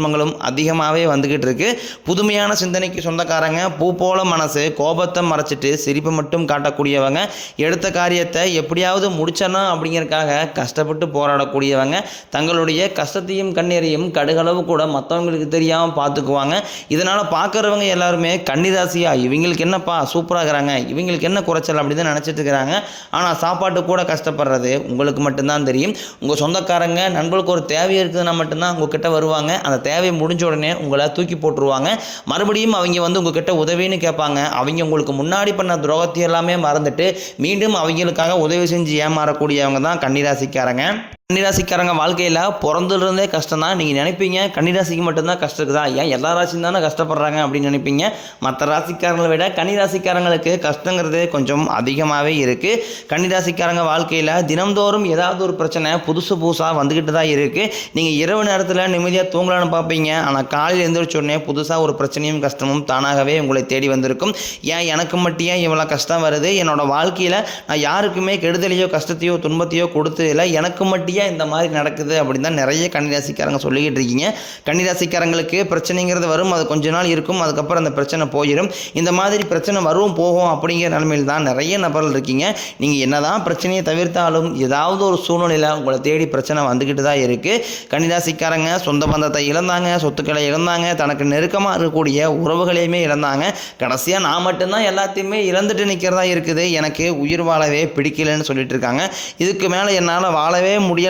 துன்பங்களும் அதிகமாகவே வந்துக்கிட்டு இருக்கு. புதுமையான சிந்தனைக்கு சொந்தக்காரங்க பூ போல மனசு கோபத்தை மறைச்சிட்டு சிரிப்பை மட்டும் காட்டக்கூடியவங்க எடுத்த காரியத்தை எப்படியாவது முடிச்சணும் அப்படிங்கிறக்காக கஷ்டப்பட்டு போராடக்கூடியவங்க. தங்களுடைய கஷ்டத்தையும் கண்ணீரையும் கடுகளவு கூட மற்றவங்களுக்கு தெரியாமல் பார்த்துக்குவாங்க இதனால் பார்க்குறவங்க எல்லாருமே கன்னிராசியா இவங்களுக்கு என்னப்பா சூப்பராக இருக்கிறாங்க இவங்களுக்கு என்ன குறைச்சல் அப்படி தான் நினச்சிட்டு இருக்கிறாங்க. ஆனால் சாப்பாட்டு கூட கஷ்டப்படுறது உங்களுக்கு மட்டும்தான் தெரியும். உங்கள் சொந்தக்காரங்க நண்பர்களுக்கு ஒரு தேவை இருக்குதுன்னா மட்டும்தான் உங்ககிட்ட வருவாங்க. அந்த தேவை முடிஞ்ச உடனே உங்களை தூக்கி போட்டுருவாங்க. மறுபடியும் அவங்க வந்து உங்ககிட்ட உதவின்னு கேட்பாங்க. அவங்க உங்களுக்கு முன்னாடி பண்ண துரோகத்தை எல்லாமே மறந்துட்டு மீண்டும் அவங்களுக்காக உதவி செஞ்சு ஏமாறக்கூடியவங்க தான் கன்னிராசிக்காரங்க. கன்னிராசிக்காரங்க வாழ்க்கையில் பிறந்ததுலேருந்தே கஷ்டம் தான் நீங்கள் நினைப்பீங்க கன்னிராசிக்கு மட்டும்தான் கஷ்டம் இருக்குதா? ஏன் எல்லா ராசியும் தானே கஷ்டப்படுறாங்க அப்படின்னு நினைப்பீங்க? மற்ற ராசிக்காரங்களை விட கன்னிராசிக்காரங்களுக்கு கஷ்டங்கிறது கொஞ்சம் அதிகமாகவே இருக்குது கன்னிராசிக்காரங்க வாழ்க்கையில் தினம்தோறும் ஏதாவது ஒரு பிரச்சனை புதுசு புதுசாக வந்துக்கிட்டு தான் இருக்குது நீங்கள் இரவு நேரத்தில் நிம்மதியாக தூங்கலான்னு பார்ப்பீங்க. ஆனால் காலையில் எழுந்திரிச்ச உடனே புதுசாக ஒரு பிரச்சனையும் கஷ்டமும் தானாகவே உங்களை தேடி வந்திருக்கும். ஏன் எனக்கு மட்டும் ஏன் இவ்வளோ கஷ்டம் வருது? என்னோடய வாழ்க்கையில் நான் யாருக்குமே கெடுதலையோ கஷ்டத்தையோ துன்பத்தையோ கொடுத்ததில்லை. எனக்கு மட்டும் ஏன் இந்த மாதிரி நடக்குது அப்படின்னு தான் நிறைய கன்னிராசிக்காரங்க சொல்லிக்கிட்டு இருக்கீங்க. கன்னிராசிக்காரங்களுக்கு பிரச்சனைங்கிறது வரும் அது கொஞ்ச நாள் இருக்கும் அதுக்கப்புறம் அந்த பிரச்சனை போயிடும் இந்த மாதிரி பிரச்சனை வரும் போகும் அப்படிங்கிற நிலைமையில் தான் நிறைய நபர்கள் இருக்கீங்க. நீங்கள் என்னதான் பிரச்சனையை தவிர்த்தாலும் ஏதாவது ஒரு சூழ்நிலையில் உங்களை தேடி பிரச்சனை வந்துக்கிட்டு தான் இருக்குது கன்னிராசிக்காரங்க சொந்த பந்தத்தை இழந்தாங்க சொத்துக்களை இழந்தாங்க தனக்கு நெருக்கமாக இருக்கக்கூடிய உறவுகளையுமே இழந்தாங்க. கடைசியாக நான் மட்டும்தான் எல்லாத்தையுமே இழந்துட்டு நிற்கிறதா இருக்குது. எனக்கு உயிர் வாழவே பிடிக்கலன்னு சொல்லிட்டு இருக்காங்க. இதுக்கு மேலே என்னால் வாழவே முடியல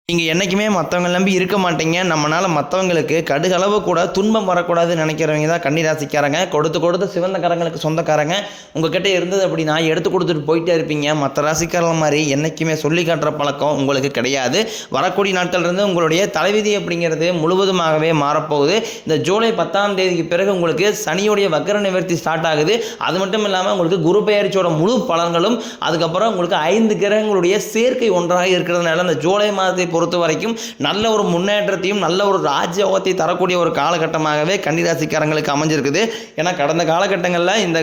நீங்கள் என்றைக்குமே மற்றவங்க நம்பி இருக்க மாட்டீங்க. நம்மளால் மற்றவங்களுக்கு கடுகளவு கூட துன்பம் வரக்கூடாதுன்னு நினைக்கிறவங்க தான் கன்னிராசிக்காரங்க. கொடுத்து கொடுத்து சிவந்த கரங்களுக்கு சொந்தக்காரங்க. உங்ககிட்ட இருந்தது அப்படின்னா எடுத்து கொடுத்துட்டு போயிட்டே இருப்பீங்க. மற்ற ராசிக்காரங்க மாதிரி என்றைக்குமே சொல்லி காட்டுற பழக்கம் உங்களுக்கு கிடையாது. வரக்கூடிய நாட்கள்லேருந்து உங்களுடைய தலைவிதி அப்படிங்கிறது முழுவதுமாகவே மாறப்போகுது. இந்த ஜூலை பத்தாம் தேதிக்கு பிறகு உங்களுக்கு சனியுடைய வக்கர நிவர்த்தி ஸ்டார்ட் ஆகுது. அது மட்டும் இல்லாமல் உங்களுக்கு குரு பெயர்ச்சியோட முழு பலன்களும் அதுக்கப்புறம் உங்களுக்கு ஐந்து கிரகங்களுடைய சேர்க்கை ஒன்றாக இருக்கிறதுனால இந்த ஜூலை மாதத்தை பொறுத்த வரைக்கும் நல்ல ஒரு முன்னேற்றத்தையும் நல்ல ஒரு ராஜயோகத்தை தரக்கூடிய ஒரு காலகட்டமாகவே கன்னிராசிக்காரங்களுக்கு அமைஞ்சிருக்குது. ஏன்னா கடந்த காலகட்டங்களில் இந்த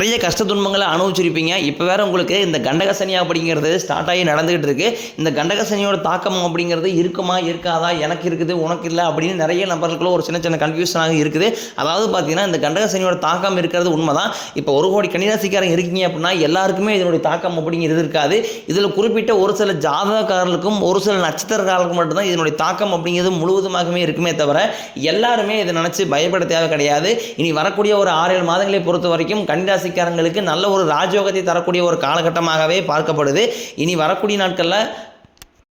நிறைய கஷ்ட துன்பங்களை அனுபவிச்சிருப்பீங்க. இப்போ வேற உங்களுக்கு இந்த கண்டகசனி அப்படிங்கிறது ஸ்டார்ட் ஆகி நடந்துகிட்டு இருக்கு. இந்த கண்டகசனியோட தாக்கம் அப்படிங்கிறது இருக்குமா இருக்காதா எனக்கு இருக்குது உனக்கு இல்லை அப்படின்னு நிறைய நபர்களுக்குள்ள ஒரு சின்ன சின்ன கன்ஃபியூஷனாக இருக்குது. அதாவது பார்த்தீங்கன்னா இந்த கண்டகசனியோட தாக்கம் இருக்கிறது உண்மைதான். இப்போ ஒரு கோடி கன்னிராசிக்காரங்க இருக்கீங்க அப்படின்னா எல்லாருக்குமே இதனுடைய தாக்கம் அப்படிங்கிறது இருக்காது. இதில் குறிப்பிட்ட ஒரு சில ஜாதகக்காரர்களுக்கும் ஒரு சில நட்சத்திரக்காரர்களுக்கும் மட்டும்தான் இதனுடைய தாக்கம் அப்படிங்கிறது முழுவதுமாகவே இருக்குமே தவிர எல்லாருமே இதை நினச்சி பயப்பட தேவை கிடையாது. இனி வரக்கூடிய ஒரு ஆறு ஏழு மாதங்களை பொறுத்த வரைக்கும் ராசிக்காரங்களுக்கு நல்ல ஒரு ராஜயோகத்தை தரக்கூடிய ஒரு காலகட்டமாகவே பார்க்கப்படுது. இனி வரக்கூடிய நாட்களில்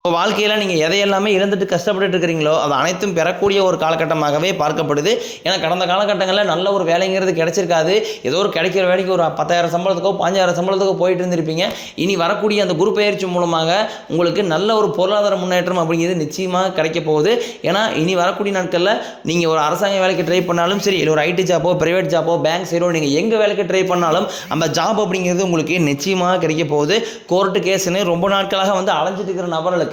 உங்கள் வாழ்க்கையில் நீங்கள் எதையெல்லாமே இழந்துட்டு கஷ்டப்பட்டுட்டு இருக்கிறீங்களோ அது அனைத்தும் பெறக்கூடிய ஒரு காலகட்டமாகவே பார்க்கப்படுது. ஏன்னா கடந்த காலகட்டங்களில் நல்ல ஒரு வேலைங்கிறது கிடைச்சிருக்காது. ஏதோ ஒரு கிடைக்கிற வேலைக்கு ஒரு பத்தாயிரம் சம்பளத்துக்கோ பாஞ்சாயிரம் சம்பளத்துக்கோ போயிட்டு இருந்திருப்பீங்க. இனி வரக்கூடிய அந்த குரு பயிற்சி மூலமாக உங்களுக்கு நல்ல ஒரு பொருளாதார முன்னேற்றம் அப்படிங்கிறது நிச்சயமாக கிடைக்க போகுது. ஏன்னா இனி வரக்கூடிய நாட்களில் நீங்கள் ஒரு அரசாங்க வேலைக்கு ட்ரை பண்ணாலும் சரி இல்லை ஒரு ஐடி ஜாப்போ பிரைவேட் ஜாப்போ பேங்க் சைடோ நீங்கள் எங்கள் வேலைக்கு ட்ரை பண்ணாலும் அந்த ஜாப் அப்படிங்கிறது உங்களுக்கு நிச்சயமாக கிடைக்க போகுது. கோர்ட்டு கேஸ்னு ரொம்ப நாட்களாக வந்து அலைஞ்சிட்டு இருக்கிற நபர்களுக்கு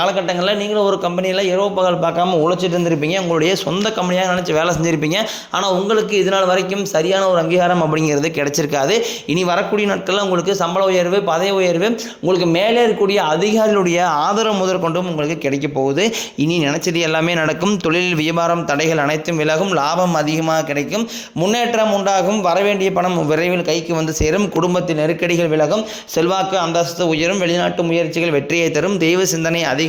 காலகட்டங்களில் நீங்களும் ஒரு கம்பெனியில் இரவு பகல் பார்க்காம உழைச்சிட்டு இருந்திருப்பீங்க. உங்களுடைய சொந்த கம்பெனியாக நினச்சி வேலை செஞ்சுருப்பீங்க. ஆனால் உங்களுக்கு இது நாள் வரைக்கும் சரியான ஒரு அங்கீகாரம் அப்படிங்கிறது கிடைச்சிருக்காது. இனி வரக்கூடிய நாட்களில் உங்களுக்கு சம்பள உயர்வு பதவி உயர்வு உங்களுக்கு மேலே இருக்கக்கூடிய அதிகாரிகளுடைய ஆதரவு முதற்கொண்டும் உங்களுக்கு கிடைக்க போகுது. இனி நினச்சது எல்லாமே நடக்கும். தொழில் வியாபாரம் தடைகள் அனைத்தும் விலகும். லாபம் அதிகமாக கிடைக்கும். முன்னேற்றம் உண்டாகும். வரவேண்டிய பணம் விரைவில் கைக்கு வந்து சேரும். குடும்பத்தின் நெருக்கடிகள் விலகும். செல்வாக்கு அந்தஸ்து உயரும். வெளிநாட்டு முயற்சிகள் வெற்றியை தரும். தெய்வ சிந்தனை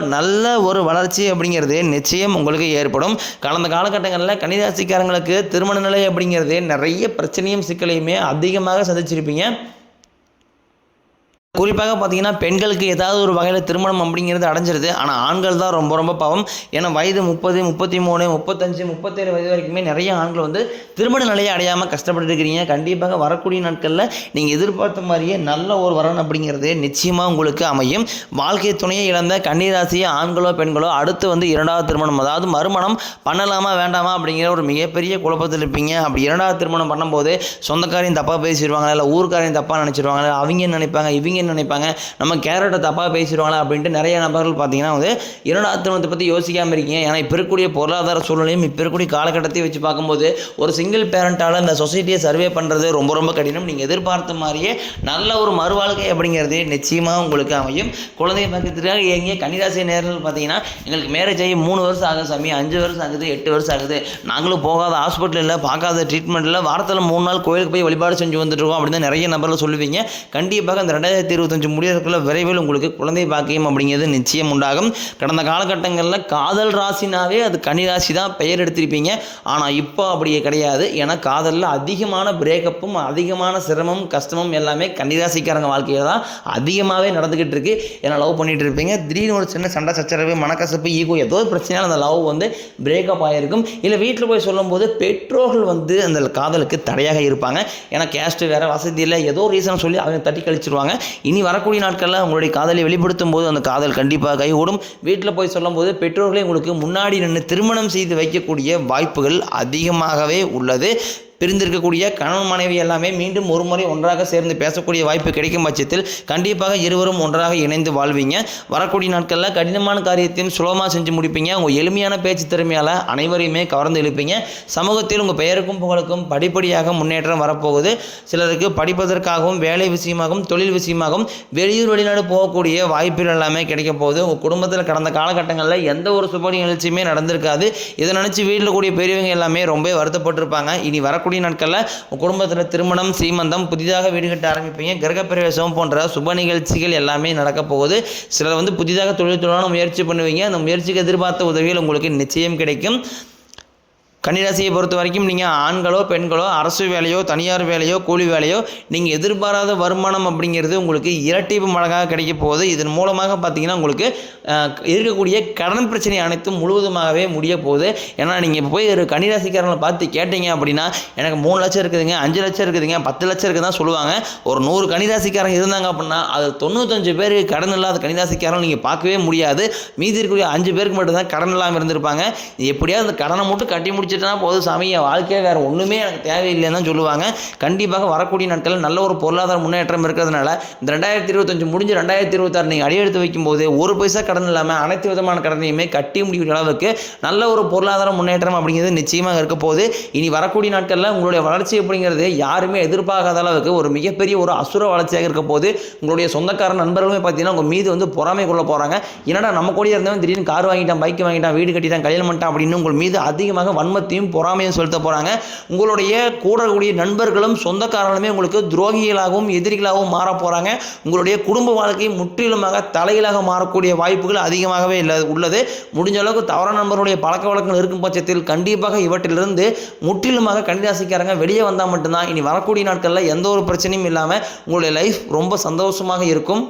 நல்ல ஒரு வளர்ச்சி அப்படிங்கிறது நிச்சயம் உங்களுக்கு ஏற்படும். கடந்த காலகட்டங்களில் கன்னிராசிக்காரங்களுக்கு திருமண நிலை அப்படிங்கிறது நிறைய பிரச்சனையும் சிக்கலையுமே அதிகமாக சந்திச்சிருப்பீங்க. குறிப்பாக பார்த்தீங்கன்னா பெண்களுக்கு ஏதாவது ஒரு வகையில் திருமணம் அப்படிங்கிறது அடைஞ்சிருது. ஆனால் ஆண்கள் தான் ரொம்ப ரொம்ப பாவம். ஏன்னா வயது முப்பது முப்பத்தி மூணு முப்பத்தஞ்சு முப்பத்தேழு வயது வரைக்குமே நிறைய ஆண்கள் வந்து திருமண நிலையை அடையாமல் கஷ்டப்பட்டு இருக்கிறீங்க. கண்டிப்பாக வரக்கூடிய நாட்களில் நீங்கள் எதிர்பார்த்த மாதிரியே நல்ல ஒரு வரன் அப்படிங்கிறது நிச்சயமாக உங்களுக்கு அமையும். வாழ்க்கை துணையை இழந்த கன்னிராசியை ஆண்களோ பெண்களோ அடுத்து வந்து இரண்டாவது திருமணம் அதாவது மறுமணம் பண்ணலாமா வேண்டாமா அப்படிங்கிற ஒரு மிகப்பெரிய குழப்பத்தில் இருப்பீங்க. அப்படி இரண்டாவது திருமணம் பண்ணும்போது சொந்தக்காரையும் தப்பாக பேசிடுவாங்களா? இல்லை ஊருக்காரையும் தப்பாக நினச்சிருவாங்க அவங்க நினைப்பாங்க? இவங்க என்ன நினைப்பாங்க. நம்ம கேரட்டை தப்பாக பேசிடுவாங்களா அப்படின்ட்டு நிறைய நபர்கள் பார்த்தீங்கன்னா வந்து இரண்டு ஆத்திரமத்தை பற்றி யோசிக்காமல் இருக்கீங்க. ஏன்னா இப்போ இருக்கக்கூடிய பொருளாதார சூழ்நிலையும் இப்போ இருக்கக்கூடிய காலகட்டத்தை வச்சு பார்க்கும்போது ஒரு சிங்கிள் பேரண்ட்டால் இந்த சொசைட்டியை சர்வே பண்ணுறது ரொம்ப ரொம்ப கடினம். நீங்கள் எதிர்பார்த்த மாதிரியே நல்ல ஒரு மறுவாழ்க்கை அப்படிங்கிறது நிச்சயமாக உங்களுக்கு அமையும். குழந்தை பக்கத்துக்காக எங்கே கன்னிராசி நேரில் பார்த்தீங்கன்னா எங்களுக்கு மேரேஜ் ஆகி மூணு வருஷம் ஆகுது சாமி அஞ்சு வருஷம் ஆகுது எட்டு வருஷம் ஆகுது. நாங்களும் போகாத ஹாஸ்பிட்டலில் இல்லை பார்க்காத ட்ரீட்மெண்ட்டில் வாரத்தில் மூணு நாள் கோயிலுக்கு போய் வழிபாடு செஞ்சு வந்துட்டுருக்கோம் அப்படின்னு நிறைய நபரில் சொல்லுவீங்க. கண்டிப்பாக அந்த ரெண்டாயிரத்தி இருபத்தஞ்சு முடியறதுக்குள்ள விரைவில் உங்களுக்கு குழந்தை பாக்கியம் அப்படிங்கிறது நிச்சயம் உண்டாகும். கடந்த காலகட்டங்களில் காதல் ராசினாவே அது கன்னி ராசி தான் பெயர் எடுத்திருப்பீங்க. ஆனால் இப்போ அப்படியே கிடையாது. ஏன்னா காதலில் அதிகமான பிரேக்கப்பும் அதிகமான சிரமம் கஷ்டமும் எல்லாமே கன்னிராசிக்காரங்க வாழ்க்கையில் தான் அதிகமாகவே நடந்துக்கிட்டு இருக்கு. ஏன்னா லவ் பண்ணிட்டு இருப்பீங்க. திடீர்னு ஒரு சின்ன சண்டை சச்சரவு மனக்கசப்பு ஈகோ ஏதோ ஒரு பிரச்சனையால் அந்த லவ் வந்து பிரேக்கப் ஆகிருக்கும் இல்லை வீட்டில் போய் சொல்லும்போது பெற்றோர்கள் வந்து அந்த காதலுக்கு தடையாக இருப்பாங்க. ஏன்னா கேஸ்ட்டு வேறு வசதி இல்லை ஏதோ ரீசன் சொல்லி அவங்க தட்டி கழிச்சிருவாங்க. இனி வரக்கூடிய நாட்களில் உங்களுடைய காதலை வெளிப்படுத்தும் போது அந்த காதல் கண்டிப்பாக கைகூடும். வீட்டில் போய் சொல்லும்போது பெற்றோர்களே உங்களுக்கு முன்னாடி நின்று திருமணம் செய்து வைக்கக்கூடிய வாய்ப்புகள் அதிகமாகவே உள்ளது. பிரிந்திருக்கக்கூடிய கணவன் மனைவி எல்லாமே மீண்டும் ஒரு முறை ஒன்றாக சேர்ந்து பேசக்கூடிய வாய்ப்பு கிடைக்கும் பட்சத்தில் கண்டிப்பாக இருவரும் ஒன்றாக இணைந்து வாழ்வீங்க. வரக்கூடிய நாட்களில் கடினமான காரியத்தையும் சுலபமாக செஞ்சு முடிப்பீங்க. உங்கள் எளிமையான பேச்சு திறமையால் அனைவரையுமே கவர்ந்து இழுப்பீங்க. சமூகத்தில் உங்கள் பெயருக்கும் புகழுக்கும் படிப்படியாக முன்னேற்றம் வரப்போகுது. சிலருக்கு படிப்பதற்காகவும் வேலை விஷயமாகவும் தொழில் விஷயமாகவும் வெளியூர் வெளிநாடு போகக்கூடிய வாய்ப்புகள் எல்லாமே கிடைக்க போகுது. உங்கள் குடும்பத்தில் கடந்த காலகட்டங்களில் எந்த ஒரு சுப நிகழ்ச்சியுமே நடந்திருக்காது. இதை நினச்சி வீட்டில் கூடிய பெரியவங்க எல்லாமே ரொம்ப வருத்தப்பட்டிருப்பாங்க. இனி வரக்கூடிய நாட்களில் குடும்பத்தில் திருமணம் சீமந்தம் புதிதாக வீடு கட்ட ஆரம்பிப்பீங்க. கிரகப்பிரவேசம் போன்ற சுப நிகழ்ச்சிகள் எல்லாமே நடக்க போகுது. சிலர் வந்து புதிதாக தொழில் தொழிலான முயற்சி பண்ணுவீங்க. அந்த முயற்சிக்கு எதிர்பார்த்த உதவிகள் உங்களுக்கு நிச்சயம் கிடைக்கும். கன்னிராசியை பொறுத்த வரைக்கும் நீங்கள் ஆண்களோ பெண்களோ அரசு வேலையோ தனியார் வேலையோ கூலி வேலையோ நீங்கள் எதிர்பாராத வருமானம் அப்படிங்கிறது உங்களுக்கு இரட்டிப்பு மடங்காக கிடைக்க போகுது. இதன் மூலமாக பார்த்தீங்கன்னா உங்களுக்கு இருக்கக்கூடிய கடன் பிரச்சனை அனைத்தும் முழுவதுமாகவே முடிய போகுது. ஏன்னா நீங்கள் இப்போ போய் ஒரு கன்னிராசிக்காரங்களை பார்த்து கேட்டீங்க அப்படின்னா எனக்கு மூணு லட்சம் இருக்குதுங்க அஞ்சு லட்சம் இருக்குதுங்க பத்து லட்சம் இருக்குது தான் சொல்லுவாங்க. ஒரு நூறு கன்னிராசிக்காரங்க இருந்தாங்க அப்படின்னா அது தொண்ணூத்தஞ்சு பேர் கடன் இல்லாத கன்னிராசிக்காரங்க நீங்கள் பார்க்கவே முடியாது. மீதி இருக்கக்கூடிய அஞ்சு பேருக்கு மட்டும்தான் கடன் இல்லாமல் இருந்திருப்பாங்க. எப்படியாவது அந்த கடனை மட்டும் கட்டி முடிச்சு முடிச்சிட்டனா போதும் சாமி என் வாழ்க்கையில் வேறு ஒன்றுமே எனக்கு தேவையில்லைன்னு தான் சொல்லுவாங்க. கண்டிப்பாக வரக்கூடிய நாட்களில் நல்ல ஒரு பொருளாதார முன்னேற்றம் இருக்கிறதுனால இந்த ரெண்டாயிரத்தி இருபத்தஞ்சு முடிஞ்சு ரெண்டாயிரத்தி இருபத்தாறு நீங்கள் அடியெடுத்து வைக்கும்போது ஒரு பைசா கடன் இல்லாமல் அனைத்து விதமான கடனையுமே கட்டி முடிக்கிற அளவுக்கு நல்ல ஒரு பொருளாதார முன்னேற்றம் அப்படிங்கிறது நிச்சயமாக இருக்க போது இனி வரக்கூடிய நாட்களில் உங்களுடைய வளர்ச்சி அப்படிங்கிறது யாருமே எதிர்பார்க்காத அளவுக்கு ஒரு மிகப்பெரிய ஒரு அசுர வளர்ச்சியாக இருக்க போது உங்களுடைய சொந்தக்கார நண்பர்களுமே பார்த்தீங்கன்னா உங்கள் மீது வந்து பொறாமை கொள்ள போகிறாங்க என்னடா நம்ம கூட இருந்தவன் திடீர்னு கார் வாங்கிட்டான் பைக் வாங்கிட்டான் வீடு கட்டிட்டான் கல்யாணம் பண்ணிட்டான் அப்படின்னு உங்கள் மீது அதிகமாக வன்மத்தையும் பொறாமையும் செலுத்த போகிறாங்க உங்களுடைய கூடக்கூடிய நண்பர்களும் சொந்தக்காரர்களுமே உங்களுக்கு துரோகிகளாகவும் எதிரிகளாகவும் மாற போகிறாங்க உங்களுடைய குடும்ப வாழ்க்கை முற்றிலுமாக தலையிலாக மாறக்கூடிய வாய்ப்புகள் அதிகமாகவே இல்லை உள்ளது. முடிஞ்ச அளவுக்கு தவறான நண்பர்களுடைய பழக்க வழக்கங்கள் இருக்கும் பட்சத்தில் கண்டிப்பாக இவற்றிலிருந்து முற்றிலுமாக கன்னிராசிக்காரங்க வெளியே வந்தால் மட்டும்தான். இனி வரக்கூடிய நாட்களில் எந்த ஒரு பிரச்சனையும் இல்லாமல் உங்களுடைய லைஃப் ரொம்ப சந்தோஷமாக இருக்கும்.